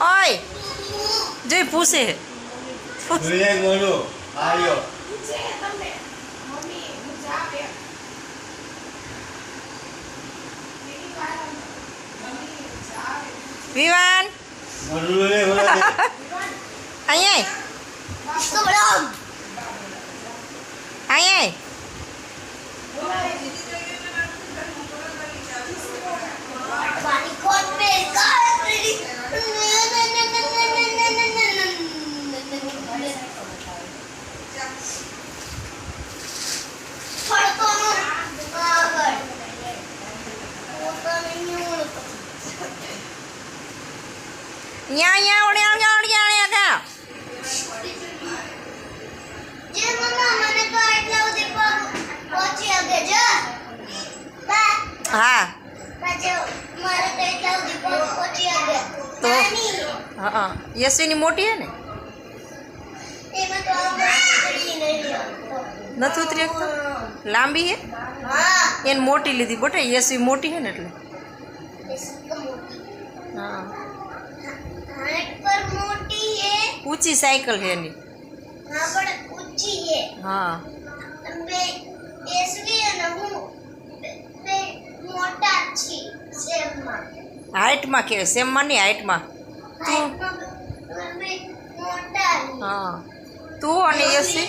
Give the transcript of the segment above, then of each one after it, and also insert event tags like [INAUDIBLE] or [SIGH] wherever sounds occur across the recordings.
ઓય જોઈ પૂછે. જોઈએ મોડું આવ્યો વિવાન. અહીંયા રે બોલો અહીંયા હા. તો હા યશવીની મોટી હે ને? નથી ઉતરી શકતો? લાંબી હે? એને મોટી લીધી બોટે. યશવી મોટી હે ને એટલે? હા. ઊંચી સાયકલ હે એની. હા મોટા છી સેમમાં. હાઇટમાં કે સેમમાં નહીં હાઇટમાં હાઈટમાં મોટા હા. તું અને યશવી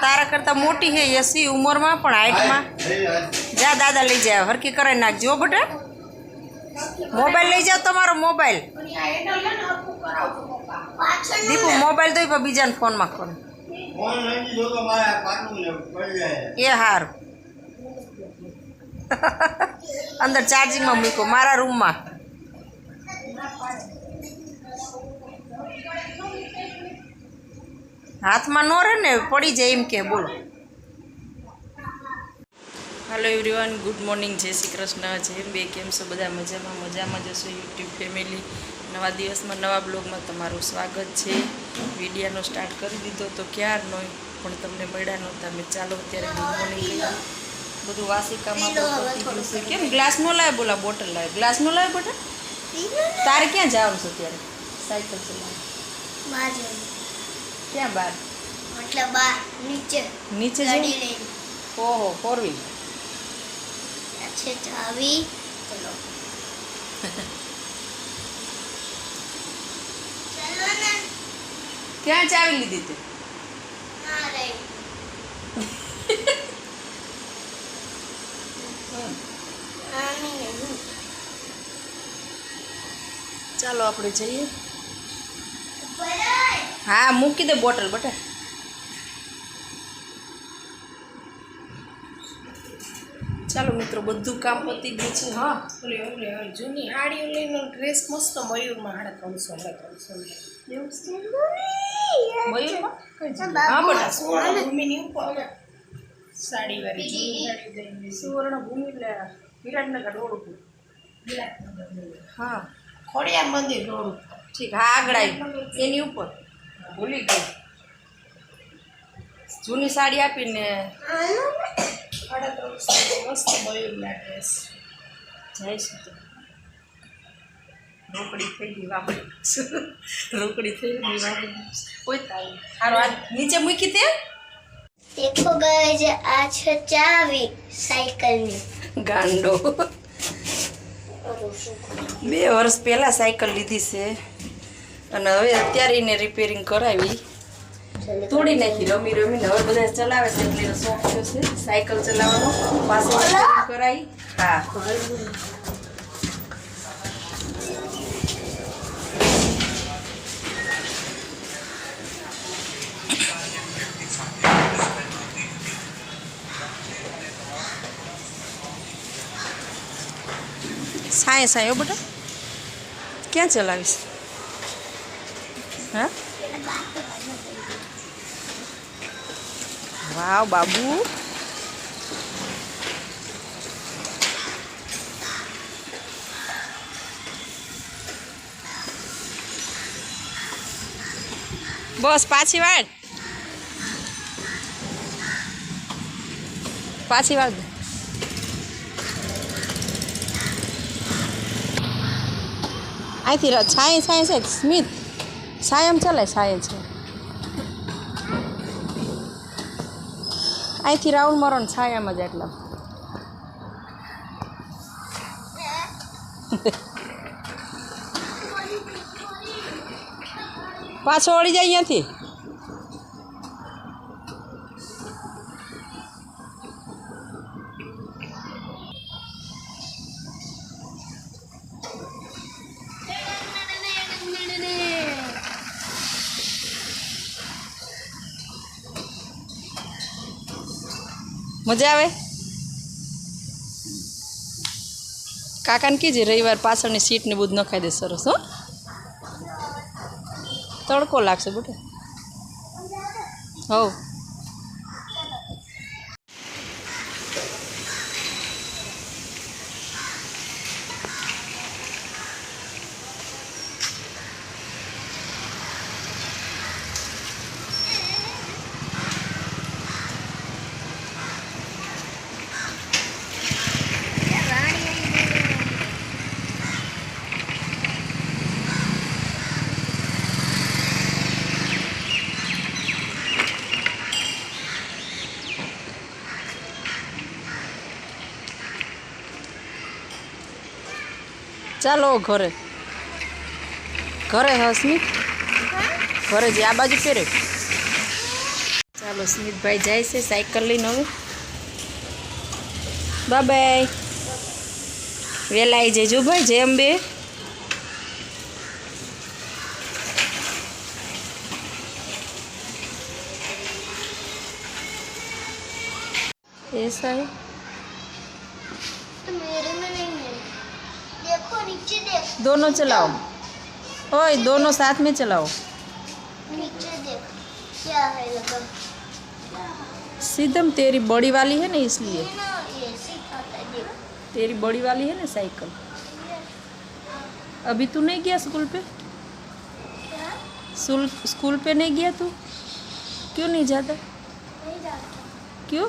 તારા કરતાં મોટી છે યશવી ઉંમરમાં પણ હાઇટમાં જા દાદા લઈ જાય હરકી કરાવી નાખજો બેટા. મોબાઈલ લઈ જાઓ તમારો મોબાઈલ. દીપુ મોબાઈલ દઈ પણ બીજાને ફોનમાં કરો તો એ હારું. અંદર ચાર્જિંગમાં મૂકો, મારા રૂમમાં. હાથમાં ન રહે ને, પડી જાય એમ કે, બોલો. હાલો એવરીવન ગુડ મોર્નિંગ જય શ્રી કૃષ્ણ જય બે કેમ છો? બધા મજામાં મજામાં જશો યુટ્યુબ ફેમિલી નવા દિવસમાં, નવા બ્લોગમાં તમારું સ્વાગત છે. વિડીયાનો સ્ટાર્ટ કરી દીધો તો ક્યારનો પણ તમને મળ્યા નહોતા, મેં ચાલો અત્યારે ગુડ મોર્નિંગ બધું વાસિકામાં કેમ? ગ્લાસ નો લાવે બોલા બોટલ લાવે ગ્લાસ નો લાવે બેટા તારે ક્યાં જવાનું છે ત્યારે સાયકલ ચલાવે ક્યાં બહાર? મતલબ બાર નીચે. નીચે જઈ ઓહો ફોર વ્હીલ છે ચાવી ચલો. [LAUGHS] ક્યાં ચાવી લીધી તે ના રે આની નહીં. ચાલો આપણે જઈએ. હા મૂકી દે બોટલ બટા. ચાલો મિત્રો બધું કામ પતી ગયું છે હા. ઓલે ઓલે ઓલે જૂની સાડીઓ લઈને ડ્રેસ મસ્ત મયુરમાં હાડા ત્રણસો હાડા ત્રણસો સુવર્ણ ભૂમિ એટલે વિરાટનગર રોડ ઉપર હા. ખોડિયા મંદિર રોડ. ઠીક હા આગળ એની ઉપર. ભૂલી ગઈ. જૂની સાડી આપીને મસ્ત મયુરના ડ્રેસ જય શ્રી રોકડી થઈ ગઈ વાપરી રોકડી થઈ ગઈ વાપરી કોઈ તારી સારું આ નીચે મૂકી તે દેખો ગાય આ છે ચાવી સાયકલની. ગાંડો. બે વર્ષ પહેલાં સાયકલ લીધી છે. અને હવે અત્યારે એને રિપેરિંગ કરાવી. તોડી નાખી રમી રમીને. હવે બધા ચલાવે છે એટલે શોખ થયો છે સાયકલ ચલાવવાનો. પાસે કરાવી. હા. સાય સાયો બેટા ક્યાં ચલાવીશ હા વાવ બાબુ બસ પાછી વાળ પાછી વાળ અહીંથી છાંય છાંય છે. સ્મિત. છાયમ ચાલે, છાંય છે. અહીંથી રાઉન્ડ મારો ને છાયામાં જ એટલા. પાછો વળી જાય અહીંયાથી. મજા આવે? કાકાને કીજે રવિવાર પાછળની સીટને બધું નખાઈ દે સરસ, હો. તડકો લાગશે, બટે. હવ. ચાલો ઘરે. ઘરે હસમી ઘરે જે, આ બાજુ પહેરે ચાલો, સ્મિતભાઈ જાય છે સાયકલ લઈને હવે. બાય વહેલા આવી જજો ભાઈ, જેમ બે. એ સાહેબ. दोनों चलाओ। ओए दोनों साथ में चलाओ। नीचे देख क्या है सीधम तेरी बड़ी वाली है ना इसलिए? ये ना ये सिखाता देख। तेरी बड़ी वाली है ना साइकिल? अभी तू नहीं गया स्कूल पे? स्कूल स्कूल पे नहीं गया तू? क्यों नहीं जाता? नहीं जाता। क्यों?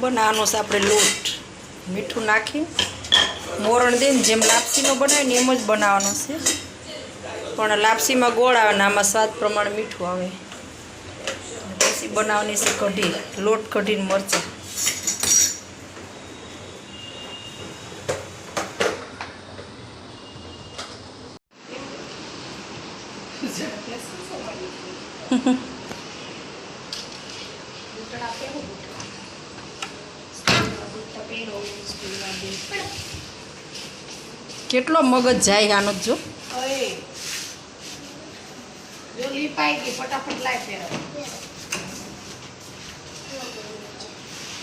બનાવવાનો છે આપણે લોટ. મીઠું નાખી, મોરણ દઈને જેમ લાપસીનો બનાવે ને એમ જ બનાવવાનો છે. પણ લાપસીમાં ગોળ આવે ને આમાં સ્વાદ પ્રમાણે મીઠું આવે. બનાવવાની છે કઢી, લોટ કઢીને મરચાં. કેટલો મગજ જાય આનો જ જો. લીપાઈ ગઈ, ફટાફટ લાય પહેરો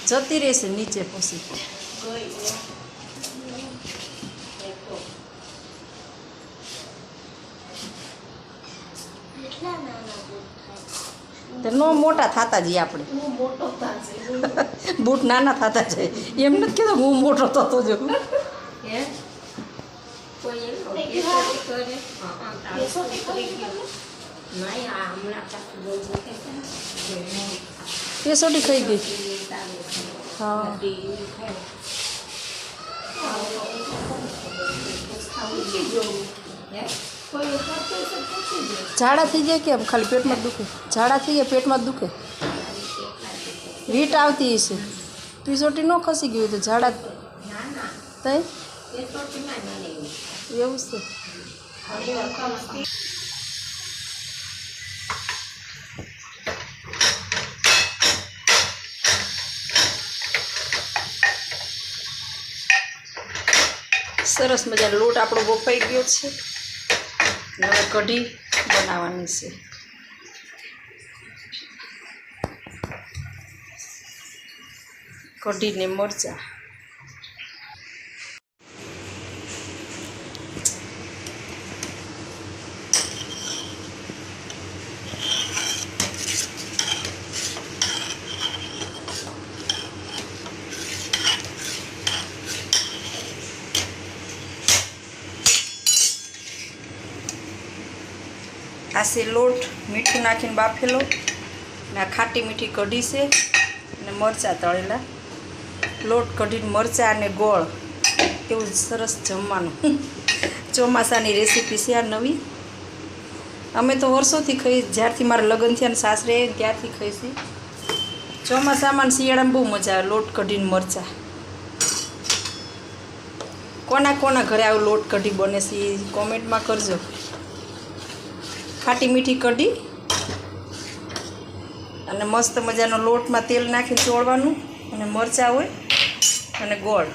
જતી રહેશે નીચે પછી નો મોટા થતા જઈએ આપણે. બૂટ નાના થતા જાય. એમ નથી કહેતો હું મોટો થતો જો નહીં આ હમણાં જો કેસોટી ખાઈ ગઈ. હા. ઝાડા થઈ જાય કેમ? ખાલી પેટમાં દુખે. ઝાડા થઈ જાય, પેટમાં દુખે. વીટ આવતી હશે. પીસોટી ન ખસી ગયું તો ઝાડા તઈ? એવું છે. સરસ મજાનો લોટ આપણો બફાઈ ગયો છે. હવે કઢી બનાવવાની છે. કઢીને મરચાં. આ લોટ, મીઠું નાખીને બાફેલો ને આ ખાટી મીઠી કઢી છે અને મરચાં તળેલા. લોટ કઢીને મરચાં અને ગોળ. એવું સરસ જમવાનું. [LAUGHS] ચોમાસાની રેસીપી છે આ નવી. અમે તો વર્ષોથી ખાઈ જ્યારથી મારા લગ્ન થયા ને સાસરે ત્યારથી ખાઈશી ચોમાસામાં શિયાળામાં બહુ મજા આવે, લોટ કઢીને મરચાં. કોના કોના ઘરે આવું લોટ કઢી બને છે કોમેન્ટમાં કરજો. ખાટી મીઠી કઢી. અને મસ્ત મજાનો લોટમાં તેલ નાખીને ચોળવાનું અને મરચાં હોય અને ગોળ.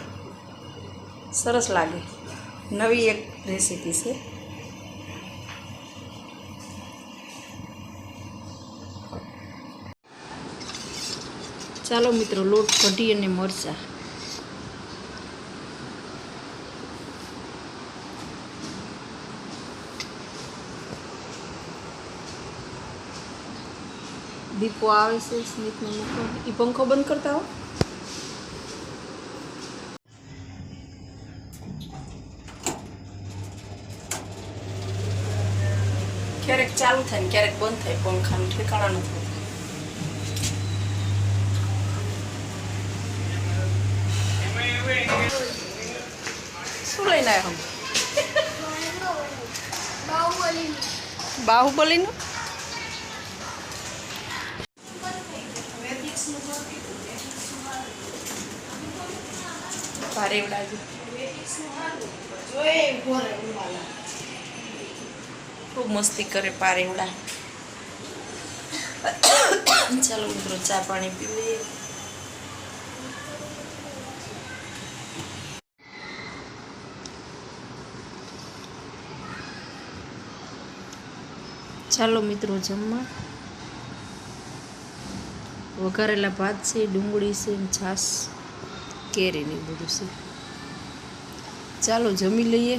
સરસ લાગે. નવી એક રેસીપી છે. ચાલો મિત્રો, લોટ, કઢી અને મરચાં. દીપો આવે છે સ્મિતનો મૂકો એ પંખો બંધ કરતા હો. ક્યારેક ચાલુ થાય ને ક્યારેક બંધ થાય પંખાનું ઠેકાણા નથી. શું લઈને આવ્યા બાહુબલી. બાહુબલીનું? ભારે એવું લાગ્યું. જોઈએ ઊભો રહે ઊંઘવાલા. ખૂબ મસ્તી કરે પારેવડા ચાલો મિત્રો, ચા પાણી પી લઈએ. ચાલો મિત્રો, જમવા. વઘારેલા ભાત છે, ડુંગળી છે છાશ. કેરી ને એવું બધું છે. ચાલો જમી લઈએ.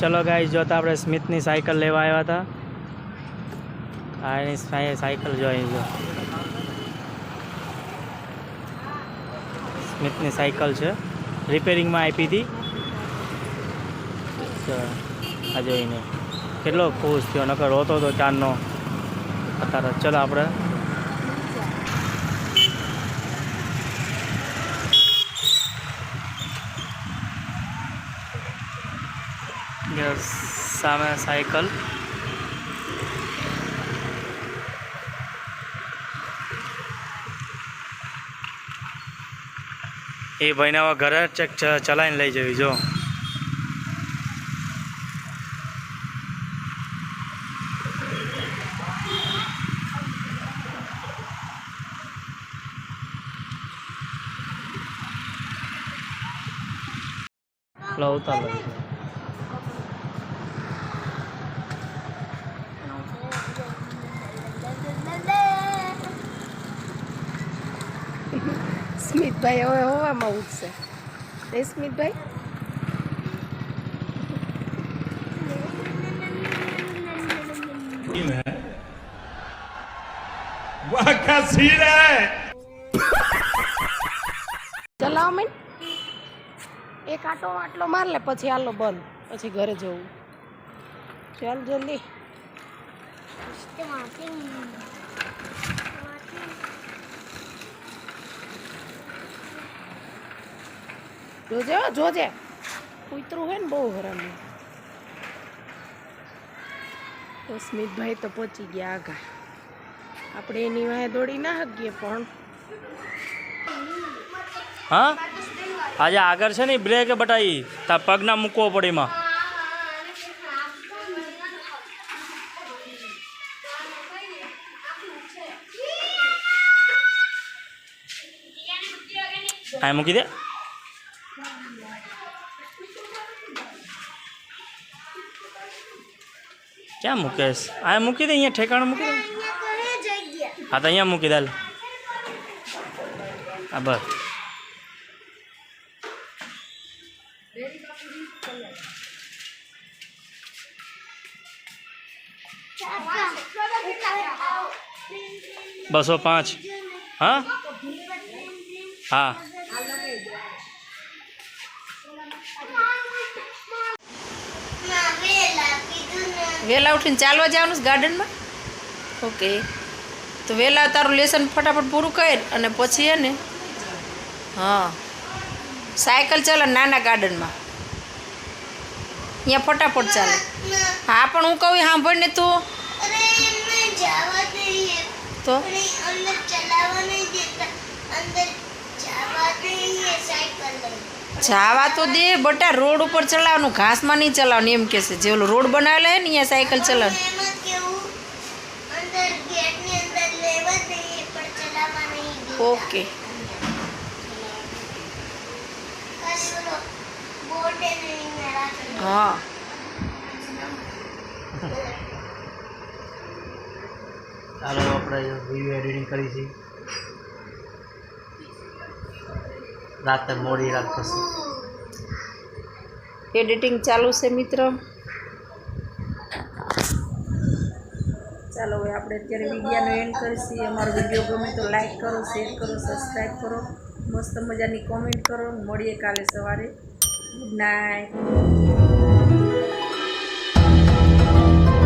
ચલો ગાઈસ જોતા આપણે સ્મિથની સાયકલ લેવા આવ્યા હતા. આ એની સાયકલ જો અહીં જો. સ્મિથની સાયકલ છે. રિપેરિંગમાં આપી હતી. આ જોઈને કેટલો ખુશ થયો, નકર રોતો તો ચાંદનો. અત્યારે ચલો આપણે. સામે સાયકલ. એ ભાઈના ઘરે ચેક ચલાવીને લઈ જવી જો લો ઉતાર લો સ્મિતભાઈ હવે હવામાં ઉઠશે હે? સ્મિતભાઈ ચલાવો એક આટો આટલો માર પછી આલો બંધ. પછી ઘરે જવું. ચાલ જલ્દી. જોજે જોજે. કૂતરું હોય ને બહુ હરામ. તો સ્મિતભાઈ તો પહોંચી ગયા આગા આપણે એની વાહે દોડી ના શકીએ પણ. હા? આજે આગળ છે ને બ્રેક બટાઈ. તાર પગના મૂકવો પડે એમાં. આ મૂકી દે. ક્યાં મૂકેશ આ મૂકી દે, અહીંયા ઠેકાણું મૂકી દે. અહીંયા તો એ જગ્યા હા, તો અહીંયા મૂકી દે, હાલ. હા, બસ. બસો પાંચ. હા? હા. વહેલા ઉઠીને ચાલવા જવાનું છે ગાર્ડનમાં? ઓકે. તો વહેલા તારું લેસન ફટાફટ પૂરું કર અને પછી હે ને? હા. સાયકલ ચાલે નાના ગાર્ડનમાં. અહીંયા ફટાફટ ચાલે. હા પણ હું કહું સાંભળને તું. તો? અંદર ચલાવવા નહીં દેતા. અંદર જવા દઈએ સાયકલ લઈને. જાવા તો દે બટા રોડ ઉપર ચલાવવાનું ઘાસમાં નહીં ચલાવવાનું એમ કહેશે જે ઓલો રોડ બનાવેલો હે ને અહીંયા સાયકલ ચલાવવાનું ઓકે. હા. ચાલો આપણે વીડિયો એડિટિંગ કરી છે રાતે મોડી રાત થશે એડિટિંગ ચાલુ છે, મિત્ર? ચાલો, હવે આપણે અત્યારે વિડીયોનો એન્ડ કરીશું. અમારો વીડિયો ગમે તો લાઈક કરો શેર કરો સબસ્ક્રાઈબ કરો. મસ્ત મજાની કોમેન્ટ કરો. મળીએ કાલે સવારે. Good night